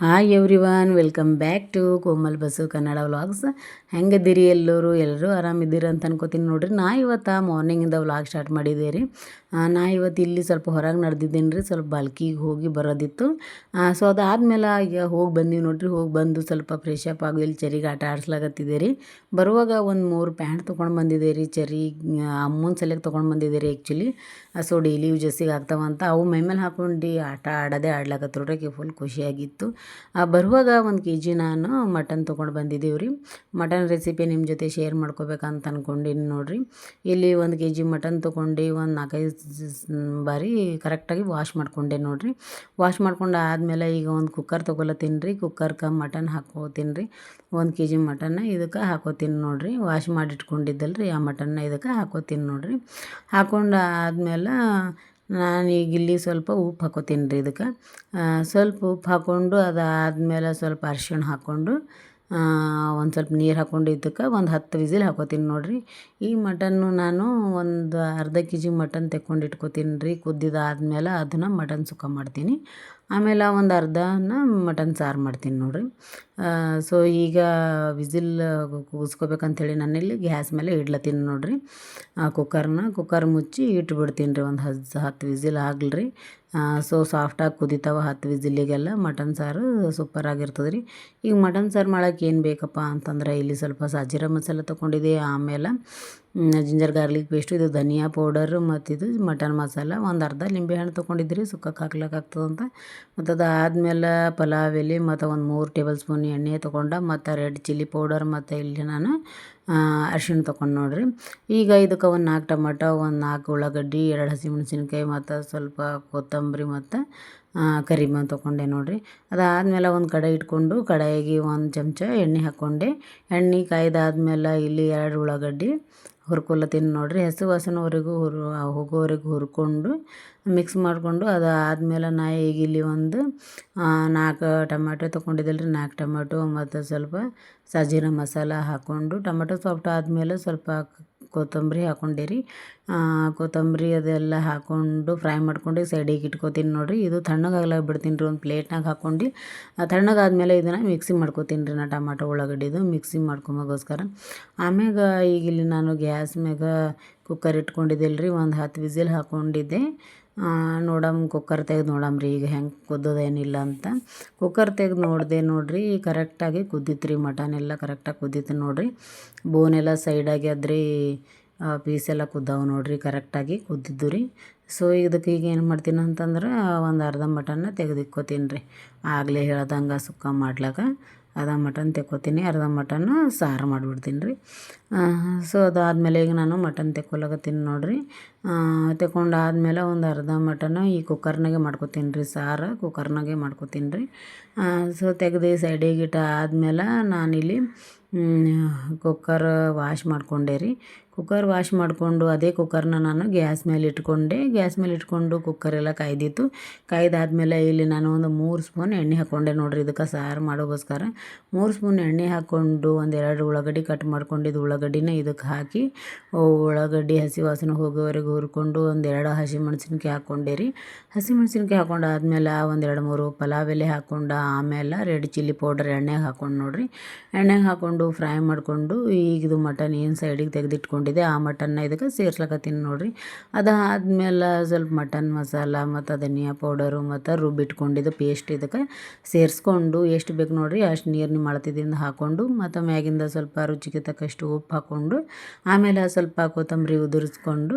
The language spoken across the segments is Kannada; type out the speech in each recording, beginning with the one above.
Hi everyone welcome back to Komal Basu Kannada vlogs ಹೆಂಗದಿರಿ ಎಲ್ಲರೂ? ಎಲ್ಲರೂ ಆರಾಮಿದ್ದೀರಿ ಅಂತ ಅನ್ಕೋತೀನಿ ನೋಡಿರಿ. ನಾ ಇವತ್ತು ಮಾರ್ನಿಂಗಿಂದ ವ್ಲಾಗ್ ಸ್ಟಾರ್ಟ್ ಮಾಡಿದ್ದೆ ರೀ. ನಾ ಇವತ್ತು ಇಲ್ಲಿ ಸ್ವಲ್ಪ ಹೊರಗೆ ನಡೆದಿದ್ದೀನಿ ರೀ. ಸ್ವಲ್ಪ ಬಾಲ್ಕಿಗೆ ಹೋಗಿ ಬರೋದಿತ್ತು. ಸೊ ಅದಾದಮೇಲೆ ಈಗ ಹೋಗಿ ಬಂದೀವಿ ನೋಡ್ರಿ. ಹೋಗಿ ಬಂದು ಸ್ವಲ್ಪ ಫ್ರೆಶ್ ಅಪ್ ಆಗಿ ಇಲ್ಲಿ ಚರಿಗೆ ಆಟ ಆಡ್ಸ್ಲಾಕತ್ತಿದ್ದೆ ರೀ. ಬರುವಾಗ ಒಂದು ಮೂರು ಪ್ಯಾಂಟ್ ತೊಗೊಂಡು ಬಂದಿದ್ದೆ ರೀ. ಚರಿ ಅಮ್ಮನ ಸಲಕ್ಕೆ ತೊಗೊಂಡು ಬಂದಿದ್ದೆ ರೀ ಆ್ಯಕ್ಚುಲಿ ಸೊ ಡೈಲಿ ಯೂಜಸ್ಸಿಗೆ ಆಗ್ತಾವಂತ ಅವು ಮೈಮೇಲೆ ಹಾಕೊಂಡು ಆಟ ಆಡೋದೇ ಆಡ್ಲಾಕತ್ರು ಫುಲ್ ಖುಷಿಯಾಗಿತ್ತು. ಬರುವಾಗ ಒಂದು ಕೆ ಜಿ ನಾನು ಮಟನ್ ತೊಗೊಂಡು ಬಂದಿದ್ದೀವಿ ರೀ ಮಟನ್ ರೆಸಿಪಿ ನಿಮ್ಮ ಜೊತೆ ಶೇರ್ ಮಾಡ್ಕೋಬೇಕಂತ ಅಂದ್ಕೊಂಡಿನಿ ನೋಡಿರಿ. ಇಲ್ಲಿ ಒಂದು ಕೆ ಜಿ ಮಟನ್ ತೊಗೊಂಡು ಒಂದು ನಾಲ್ಕೈದು ಬಾರಿ ಕರೆಕ್ಟಾಗಿ ವಾಶ್ ಮಾಡ್ಕೊಂಡೆ ನೋಡಿರಿ. ವಾಶ್ ಮಾಡ್ಕೊಂಡು ಆದಮೇಲೆ ಈಗ ಒಂದು ಕುಕ್ಕರ್ ತೊಗೊಲತ್ತೀನಿ ರೀ. ಕುಕ್ಕರ್ಗೆ ಮಟನ್ ಹಾಕೋತೀನಿ ರೀ. ಒಂದು ಕೆ ಜಿ ಮಟನ್ನ ಇದಕ್ಕೆ ಹಾಕೋತೀನಿ ನೋಡಿರಿ. ವಾಶ್ ಮಾಡಿ ಇಟ್ಕೊಂಡಿದ್ದಲ್ಲ ರೀ ಆ ಮಟನ್ನ ಇದಕ್ಕೆ ಹಾಕೋತೀನಿ ನೋಡಿರಿ. ಹಾಕೊಂಡು ಆದಮೇಲೆ ನಾನು ಈಗ ಇಲ್ಲಿ ಸ್ವಲ್ಪ ಉಪ್ಪು ಹಾಕೋತೀನಿ ರೀ ಇದಕ್ಕೆ. ಸ್ವಲ್ಪ ಉಪ್ಪು ಹಾಕ್ಕೊಂಡು ಅದಾದಮೇಲೆ ಸ್ವಲ್ಪ ಅರ್ಶಿಣ ಹಾಕ್ಕೊಂಡು ಒಂದು ಸ್ವಲ್ಪ ನೀರು ಹಾಕ್ಕೊಂಡು ಇದಕ್ಕೆ ಒಂದು ಹತ್ತು ವಿಸಿಲ್ ಹಾಕೋತೀನಿ ನೋಡಿರಿ. ಈ ಮಟನ್ನು ನಾನು ಒಂದು ಅರ್ಧ ಕೆ ಜಿ ಮಟನ್ ತೆಕ್ಕೊಂಡು ಇಟ್ಕೋತೀನಿ ರೀ. ಕುದ್ದಿದಾದ್ಮೇಲೆ ಅದನ್ನು ಮಟನ್ ಸುಕ್ಕ ಮಾಡ್ತೀನಿ. ಆಮೇಲೆ ಒಂದು ಅರ್ಧನ ಮಟನ್ ಸಾರು ಮಾಡ್ತೀನಿ ನೋಡ್ರಿ. ಸೊ ಈಗ ವಿಸಿಲ್ ಕೂಗಿಸ್ಕೋಬೇಕಂಥೇಳಿ ನಾನಿಲ್ಲಿ ಗ್ಯಾಸ್ ಮೇಲೆ ಇಡ್ಲತ್ತೀನಿ ನೋಡ್ರಿ. ಆ ಕುಕ್ಕರ್ನ ಕುಕ್ಕರ್ ಮುಚ್ಚಿ ಇಟ್ಬಿಡ್ತೀನಿ ರೀ ಒಂದು ಹತ್ತು ಹತ್ತು ವಿಸಿಲ್ ಆಗ್ಲಿ ಸೊ ಸಾಫ್ಟಾಗಿ ಕುದಿತಾವ ಹತ್ತು ವಿಸಿಲಿಗೆಲ್ಲ. ಮಟನ್ ಸಾರು ಸೂಪರ್ ಆಗಿರ್ತದೆ ರೀ. ಈಗ ಮಟನ್ ಸಾರು ಮಾಡೋಕೆ ಏನು ಬೇಕಪ್ಪ ಅಂತಂದ್ರೆ ಇಲ್ಲಿ ಸ್ವಲ್ಪ ಸಾಜೀರ ಮಸಾಲೆ ತೊಗೊಂಡಿದ್ದೆ ಆಮೇಲೆ ಜಿಂಜರ್ ಗಾರ್ಲಿಕ್ ಪೇಸ್ಟು ಇದು ಧನಿಯಾ ಪೌಡರು ಮತ್ತು ಇದು ಮಟನ್ ಮಸಾಲ ಒಂದು ಅರ್ಧ ನಿಂಬೆಹಣ್ಣು ತೊಗೊಂಡಿದ್ರಿ ಸುಕ್ಕಕ್ಕೆ ಹಾಕ್ಲಿಕ್ಕಾಗ್ತದಂತ ಮತ್ತು ಅದಾದ್ಮೇಲೆ ಪಲಾವ್ ಎಲೆ, ಮತ್ತು ಒಂದು ಮೂರು ಟೇಬಲ್ ಸ್ಪೂನ್ ಎಣ್ಣೆ ತೊಗೊಂಡು, ಮತ್ತು ರೆಡ್ ಚಿಲ್ಲಿ ಪೌಡರ್ ಮತ್ತು ಇಲ್ಲಿ ನಾನು ಅರ್ಶಿಣ ತೊಗೊಂಡು ನೋಡಿರಿ. ಈಗ ಇದಕ್ಕೆ ಒಂದು ನಾಲ್ಕು ಟೊಮಟೊ, ಒಂದು ನಾಲ್ಕು ಉಳ್ಳಾಗಡ್ಡಿ, ಎರಡು ಹಸಿಮೆಣಸಿನ್ಕಾಯಿ ಮತ್ತು ಸ್ವಲ್ಪ ಕೊತ್ತಂಬರಿ ಮತ್ತು ಕರಿಬೇವು ತೊಗೊಂಡೆ ನೋಡಿರಿ. ಅದಾದಮೇಲೆ ಒಂದು ಕಡೆ ಇಟ್ಕೊಂಡು, ಕಡಾಯಿಗೆ ಒಂದು ಚಮಚ ಎಣ್ಣೆ ಹಾಕ್ಕೊಂಡೆ ಎಣ್ಣೆ ಕಾಯ್ದಾದ್ಮೇಲೆ ಇಲ್ಲಿ ಎರಡು ಉಳ್ಳಾಗಡ್ಡಿ ಹುರ್ಕೊಲತ್ತೀನಿ ನೋಡಿರಿ. ಹಸಿ ವಾಸನೆವರೆಗೂ ಹುರ್ ಹೋಗೋವರೆಗೂ ಹುರ್ಕೊಂಡು ಮಿಕ್ಸ್ ಮಾಡಿಕೊಂಡು ಅದು ಆದಮೇಲೆ ನಾ ಈಗ ಇಲ್ಲಿ ಒಂದು ನಾಲ್ಕು ಟೊಮ್ಯಾಟೊ ತೊಗೊಂಡಿದ್ದಲ್ಲ ರೀ ನಾಲ್ಕು ಟೊಮ್ಯಾಟೊ ಮತ್ತು ಸ್ವಲ್ಪ ಸಜ್ಜಿನ ಮಸಾಲ ಹಾಕ್ಕೊಂಡು ಟೊಮೆಟೊ ಸಾಫ್ಟ್ ಆದಮೇಲೆ ಸ್ವಲ್ಪ ಕೊತ್ತಂಬರಿ ಹಾಕ್ಕೊಂಡೆ ರೀ. ಕೊತ್ತಂಬರಿ ಅದೆಲ್ಲ ಹಾಕ್ಕೊಂಡು ಫ್ರೈ ಮಾಡ್ಕೊಂಡು ಸೈಡಿಗೆ ಇಟ್ಕೊತೀನಿ ನೋಡಿರಿ. ಇದು ತಣ್ಣಗಾಗಲ ಬಿಡ್ತೀನಿ ರೀ, ಒಂದು ಪ್ಲೇಟ್ನಾಗ ಹಾಕ್ಕೊಂಡು ತಣ್ಣಗಾದ್ಮೇಲೆ ಇದನ್ನು ಮಿಕ್ಸಿ ಮಾಡ್ಕೊತೀನಿ ರೀ ನಾ ಟಮಾಟೊ ಉಳ್ಳಾಗಡ್ಡಿದು, ಮಿಕ್ಸಿ ಮಾಡ್ಕೊಂಬೋಗೋಸ್ಕರ ಆಮ್ಯಾಗ ಈಗ ಇಲ್ಲಿ ನಾನು ಗ್ಯಾಸ್ ಮ್ಯಾಗ ಕುಕ್ಕರ್ ಇಟ್ಕೊಂಡಿದ್ದಿಲ್ಲ ರೀ ಒಂದು ಹತ್ತು ವಿಸಿಲ್ ಹಾಕ್ಕೊಂಡಿದ್ದೆ ನೋಡಮ್ ಕುಕ್ಕರ್ ತೆಗೆದು ನೋಡಮ್ ರೀ, ಈಗ ಹೆಂಗೆ ಕುದ್ದದೇನಿಲ್ಲ ಅಂತ. ಕುಕ್ಕರ್ ತೆಗೆದು ನೋಡಿದೆ ನೋಡಿರಿ ಕರೆಕ್ಟಾಗಿ ಕುದ್ದಿತ್ತು ರೀ ಮಟನ್ ಎಲ್ಲ ಕರೆಕ್ಟಾಗಿ ಕುದ್ದಿತ್ತು ನೋಡಿರಿ. ಬೋನೆಲ್ಲ ಸೈಡಾಗಿ ಅದ್ರಿ ಪೀಸ್ ಎಲ್ಲ ಕುದ್ದಾವೆ ನೋಡಿರಿ ಕರೆಕ್ಟಾಗಿ ಕುದ್ದಿದ್ದು ರೀ. ಸೊ ಇದಕ್ಕೆ ಈಗ ಏನು ಮಾಡ್ತೀನಿ ಅಂತಂದ್ರೆ, ಒಂದು ಅರ್ಧ ಮಟನ್ನ ತೆಗೆದಿಕ್ಕೋತೀನಿ ರೀ. ಆಗಲೇ ಹೇಳ್ದಂಗೆ ಸುಕ್ಕ ಮಾಡ್ಲಾಕ. ಅರ್ಧ ಮಟನ್ ತೆಕ್ಕೋತೀನಿ, ಅರ್ಧ ಮಟನ್ ಸಾರು ಮಾಡಿಬಿಡ್ತೀನಿ ರೀ. ಸೊ ಅದಾದಮೇಲೆ ಈಗ ನಾನು ಮಟನ್ ತೆಕ್ಕೊಳಕತ್ತೀನಿ ನೋಡಿರಿ. ತೆಕ್ಕೊಂಡಾದಮೇಲೆ ಒಂದು ಅರ್ಧ ಮಟನ್ ಈ ಕುಕ್ಕರ್ನಾಗೆ ಮಾಡ್ಕೊತೀನಿ ರೀ, ಸಾರು ಕುಕ್ಕರ್ನಾಗೆ ಮಾಡ್ಕೊತೀನಿ ರೀ. ಸೊ ತೆಗೆದು ಸೈಡಿಗೆ ಇಟ್ಟ ಆದಮೇಲೆ ನಾನಿಲ್ಲಿ ಕುಕ್ಕರ್ ವಾಶ್ ಮಾಡ್ಕೊಂಡೆ ರೀ. ಕುಕ್ಕರ್ ವಾಶ್ ಮಾಡಿಕೊಂಡು ಅದೇ ಕುಕ್ಕರ್ನ ನಾನು ಗ್ಯಾಸ್ ಮೇಲೆ ಇಟ್ಕೊಂಡೆ. ಗ್ಯಾಸ್ ಮೇಲೆ ಇಟ್ಕೊಂಡು ಕುಕ್ಕರ್ ಎಲ್ಲ ಕಾಯ್ದಿತ್ತು. ಕಾಯ್ದಾದ್ಮೇಲೆ ಇಲ್ಲಿ ನಾನು ಒಂದು ಮೂರು ಸ್ಪೂನ್ ಎಣ್ಣೆ ಹಾಕ್ಕೊಂಡೆ. ನೋಡಿರಿ ಇದಕ್ಕೆ ಸಾರು ಮಾಡೋಗೋಸ್ಕರ ಮೂರು ಸ್ಪೂನ್ ಎಣ್ಣೆ ಹಾಕ್ಕೊಂಡು ಒಂದು ಎರಡು ಉಳ್ಳಾಗಡ್ಡಿ ಕಟ್ ಮಾಡ್ಕೊಂಡಿದ್ದು ಉಳ್ಳಾಗಡ್ಡಿನ ಇದಕ್ಕೆ ಹಾಕಿ ಉಳ್ಳಾಗಡ್ಡಿ ಹಸಿ ವಾಸನೆ ಹೋಗೋವರೆಗೆ ಹುರ್ಕೊಂಡು ಒಂದೆರಡು ಎರಡು ಹಸಿಮೆಣ್ಸಿನ್ಕಾಯಿ ಹಾಕ್ಕೊಂಡೆ ರೀ. ಹಸಿಮೆಣ್ಸಿನ್ಕಾಯಿ ಹಾಕ್ಕೊಂಡು ಆದಮೇಲೆ ಒಂದು ಎರಡು ಮೂರು ಪಲಾವ್ ಎಲೆ ಹಾಕ್ಕೊಂಡು ಆಮೇಲೆ ರೆಡ್ ಚಿಲ್ಲಿ ಪೌಡರ್ ಎಣ್ಣೆಗೆ ಹಾಕ್ಕೊಂಡು ನೋಡಿರಿ. ಎಣ್ಣೆಗೆ ಹಾಕ್ಕೊಂಡು ಫ್ರೈ ಮಾಡಿಕೊಂಡು ಈಗ ಇದು ಮಟನ್ ಏನು ಸೈಡಿಗೆ ತೆಗೆದಿಟ್ಕೊಂಡಿದ್ದೆ ಆ ಮಟನ್ನ ಇದಕ್ಕೆ ಸೇರ್ಸ್ಲಕತ್ತೀನಿ ನೋಡಿರಿ. ಅದಾದ್ಮೇಲೆ ಸ್ವಲ್ಪ ಮಟನ್ ಮಸಾಲ ಮತ್ತು ಧನಿಯಾ ಪೌಡರು ಮತ್ತು ರುಬ್ಬಿಟ್ಕೊಂಡಿದ್ದು ಪೇಸ್ಟ್ ಇದಕ್ಕೆ ಸೇರಿಸ್ಕೊಂಡು ಎಷ್ಟು ಬೇಕು ನೋಡಿರಿ ಅಷ್ಟು ನೀರು ನಿಮ್ಮ ಅಳತಿದಿಂದ ಹಾಕ್ಕೊಂಡು ಮತ್ತು ಮ್ಯಾಗಿಂದ ಸ್ವಲ್ಪ ರುಚಿಗೆ ತಕ್ಕಷ್ಟು ಉಪ್ಪು ಹಾಕ್ಕೊಂಡು ಆಮೇಲೆ ಸ್ವಲ್ಪ ಕೊತ್ತಂಬರಿ ಉದುರಿಸ್ಕೊಂಡು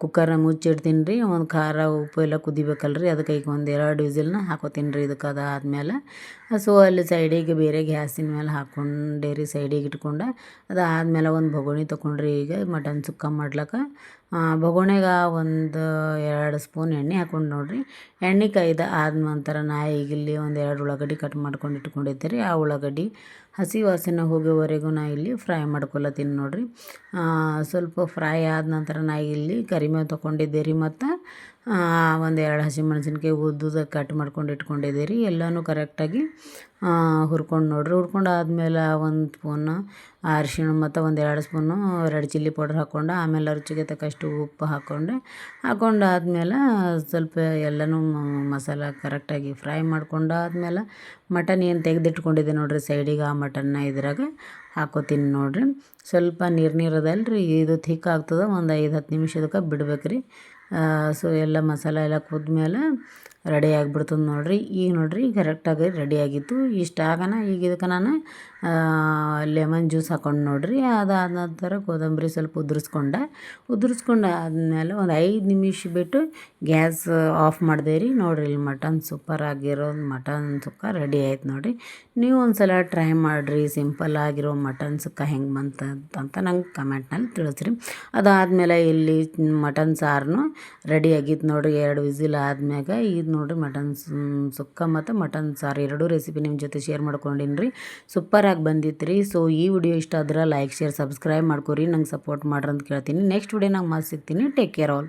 ಕುಕ್ಕರ್ನ ಮುಚ್ಚಿಡ್ತೀನಿ ರೀ ಒಂದು ಖಾರ, ಉಪ್ಪು ಎಲ್ಲ ಕುದಿಬೇಕಲ್ಲ ರೀ ಅದಕ್ಕೆ ಈಗ ಒಂದು ಎರಡು ವಿಸಿಲ್ನ ಹಾಕೋತೀನಿ ರೀ ಇದಕ್ಕೆ. ಅದಾದಮೇಲೆ ಸೊ, ಅಲ್ಲಿ ಸೈಡಿಗೆ ಬೇರೆ ಗ್ಯಾಸಿನ ಮೇಲೆ ಹಾಕ್ಕೊಂಡೆ ರೀ ಸೈಡಿಗೆ ಇಟ್ಕೊಂಡು. ಅದಾದಮೇಲೆ ಒಂದು ಬೊಗುಣಿ ತೊಗೊಂಡ್ರಿ ಈಗ ಮಟನ್ ಸುಕ್ಕ ಮಾಡ್ಲಿಕ್ಕೆ. ಬೊಗಣೆಗೆ ಒಂದು ಎರಡು ಸ್ಪೂನ್ ಎಣ್ಣೆ ಹಾಕ್ಕೊಂಡು ನೋಡಿರಿ. ಎಣ್ಣೆ ಕೈದ ಆದ ನಂತರ ನಾ ಈಗ ಇಲ್ಲಿ ಒಂದು ಎರಡು ಉಳ್ಳಾಗಡ್ಡಿ ಕಟ್ ಮಾಡ್ಕೊಂಡು ಇಟ್ಕೊಂಡಿದ್ದೆ ರೀ ಆ ಉಳ್ಳಾಗಡ್ಡಿ ಹಸಿ ವಾಸನೆ ಹೋಗೋವರೆಗೂ ನಾ ಇಲ್ಲಿ ಫ್ರೈ ಮಾಡ್ಕೊಳತ್ತೀನಿ ನೋಡಿರಿ. ಸ್ವಲ್ಪ ಫ್ರೈ ಆದ ನಂತರ ನಾ ಇಲ್ಲಿ ಕರಿಮೇವು ತೊಗೊಂಡಿದ್ದೆ ರೀ ಮತ್ತು ಒಂದು ಎರಡು ಹಸಿಮೆಣಸಿನ್ಕಾಯಿ ಉದ್ದುದಾಗಿ ಕಟ್ ಮಾಡ್ಕೊಂಡು ಇಟ್ಕೊಂಡಿದ್ದೆ ರೀ ಎಲ್ಲನೂ ಕರೆಕ್ಟಾಗಿ ಹುರ್ಕೊಂಡು ನೋಡ್ರಿ. ಹುರ್ಕೊಂಡು ಆದಮೇಲೆ ಒಂದು ಸ್ಪೂನು ಅರಿಶಿಣ ಮತ್ತು ಒಂದು ಎರಡು ಸ್ಪೂನು ರೆಡ್ ಚಿಲ್ಲಿ ಪೌಡ್ರ್ ಹಾಕ್ಕೊಂಡು ಆಮೇಲೆ ರುಚಿಗೆ ತಕ್ಕಷ್ಟು ಉಪ್ಪು ಹಾಕ್ಕೊಂಡೆ ಹಾಕ್ಕೊಂಡು ಆದಮೇಲೆ ಸ್ವಲ್ಪ ಎಲ್ಲನೂ ಮಸಾಲ ಕರೆಕ್ಟಾಗಿ ಫ್ರೈ ಮಾಡ್ಕೊಂಡಾದ್ಮೇಲೆ ಮಟನ್ ಏನು ತೆಗೆದಿಟ್ಕೊಂಡಿದ್ದೆ ನೋಡಿರಿ ಸೈಡಿಗೆ ಆ ಮಟನ್ನ ಇದ್ರಾಗ ಹಾಕೋತೀನಿ ನೋಡಿರಿ. ಸ್ವಲ್ಪ ನೀರು ನೀರು ಅದಲ್ರಿ ಇದು ಥಿಕ್ ಆಗ್ತದೆ, ಒಂದು ಐದು ಹತ್ತು ನಿಮಿಷದಕ್ಕೆ ಬಿಡ್ಬೇಕು ರೀ ಸೊ ಎಲ್ಲ ಮಸಾಲೆ ಎಲ್ಲ ಕುದ್ಮೇಲೆ ರೆಡಿ ಆಗಿಬಿಡ್ತದೆ ನೋಡಿರಿ. ಈಗ ನೋಡಿರಿ ಕರೆಕ್ಟಾಗಿ ರೆಡಿ ಆಗಿತ್ತು. ಇಷ್ಟು ಆಗನ ಈಗ ಇದಕ್ಕೆ ನಾನು ಲೆಮನ್ ಜ್ಯೂಸ್ ಹಾಕೊಂಡು ನೋಡಿರಿ. ಅದಾದ ನಂತರ ಕೊತ್ತಂಬರಿ ಸ್ವಲ್ಪ ಉದುರಿಸ್ಕೊಂಡೆ. ಉದುರಿಸ್ಕೊಂಡು ಆದಮೇಲೆ ಒಂದು ಐದು ನಿಮಿಷ ಬಿಟ್ಟು ಗ್ಯಾಸ್ ಆಫ್ ಮಾಡಿದೆ ರೀ. ನೋಡಿರಿ ಇಲ್ಲಿ ಮಟನ್ ಸೂಪರ್ ಆಗಿರೋ ಮಟನ್ ಸುಕ್ಕ ರೆಡಿ ಆಯ್ತು ನೋಡಿರಿ. ನೀವು ಒಂದು ಸಲ ಟ್ರೈ ಮಾಡಿರಿ. ಸಿಂಪಲ್ ಆಗಿರೋ ಮಟನ್ ಸುಕ್ಕ ಹೆಂಗೆ ಬಂತ ಅಂತ ನಂಗೆ ಕಮೆಂಟ್ನಲ್ಲಿ ತಿಳಿಸ್ರಿ. ಅದಾದಮೇಲೆ ಇಲ್ಲಿ ಮಟನ್ ಸಾರನು ರೆಡಿ ಆಗಿತ್ತು ನೋಡಿರಿ. ಎರಡು ವಿಸಿಲ್ ಆದ್ಮ್ಯಾಗ. ಇದು ನೋಡಿರಿ, ಮಟನ್ ಸುಕ್ಕ ಮತ್ತು ಮಟನ್ ಸಾರು. ಎರಡೂ ರೆಸಿಪಿ ನಿಮ್ಮ ಜೊತೆ ಶೇರ್ ಮಾಡ್ಕೊಂಡಿನಿ ರೀ ಸೂಪರಾಗಿ ಬಂದಿತ್ತು ರೀ ಸೊ ಈ ವಿಡಿಯೋ ಇಷ್ಟ ಆದ್ರೆ ಲೈಕ್ ಶೇರ್ ಸಬ್ಸ್ಕ್ರೈಬ್ ಮಾಡ್ಕೊರಿ. ನಂಗೆ ಸಪೋರ್ಟ್ ಮಾಡ್ರಿ ಅಂತ ಕೇಳ್ತೀನಿ. ನೆಕ್ಸ್ಟ್ ವಿಡಿಯೋ ನಂಗೆ ಮತ್ತೆ ಸಿಗ್ತೀನಿ. Take care all